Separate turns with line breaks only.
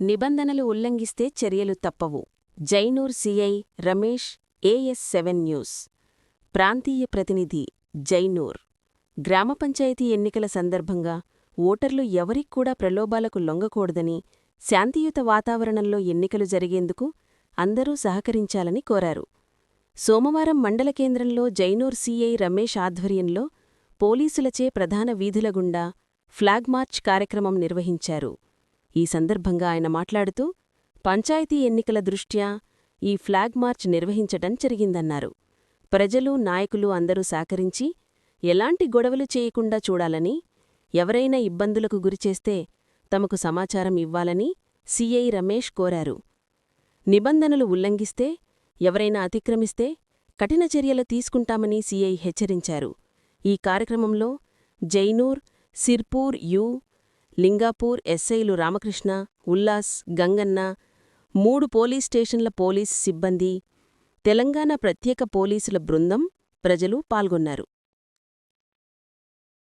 నిబంధనలు ఉల్లంఘిస్తే చర్యలు తప్పవు. Jainoor CI Ramesh AS seven news. ప్రాంతీయ ప్రతినిధి జైనూర్. గ్రామ పంచాయతీ ఎన్నికల సందర్భంగా ఓటర్లు ఎవరిక్కూడా ప్రలోభాలకు లొంగకూడదని శాంతియుత వాతావరణంలో ఎన్నికలు జరిగేందుకు అందరూ సహకరించాలని కోరారు. సోమవారం మండల కేంద్రంలో జైనూర్ సీఐ రమేష్ ఆధ్వర్యంలో పోలీసులచే ప్రధాన వీధుల గుండా ఫ్లాగ్ మార్చ్ కార్యక్రమం నిర్వహించారు. ఈ సందర్భంగా ఆయన మాట్లాడుతూ పంచాయతీ ఎన్నికల దృష్ట్యా ఈ ఫ్లాగ్ మార్చ్ నిర్వహించటం జరిగిందన్నారు. ప్రజలు నాయకులు అందరూ సహకరించి ఎలాంటి గొడవలు చేయకుండా చూడాలని ఎవరైనా ఇబ్బందులకు గురిచేస్తే తమకు సమాచారం ఇవ్వాలని సిఐ రమేష్ కోరారు. నిబంధనలు ఉల్లంఘిస్తే ఎవరైనా అతిక్రమిస్తే కఠిన చర్యలు తీసుకుంటామని సిఐ హెచ్చరించారు. ఈ కార్యక్రమంలో జైనూర్ సిర్పూర్ యు లింగాపూర్ ఎస్ఐలు రామకృష్ణ ఉల్లాస్ గంగన్న మూడు పోలీస్ స్టేషన్ల పోలీస్ సిబ్బంది తెలంగాణ ప్రత్యేక పోలీసుల బృందం ప్రజలు పాల్గొన్నారు.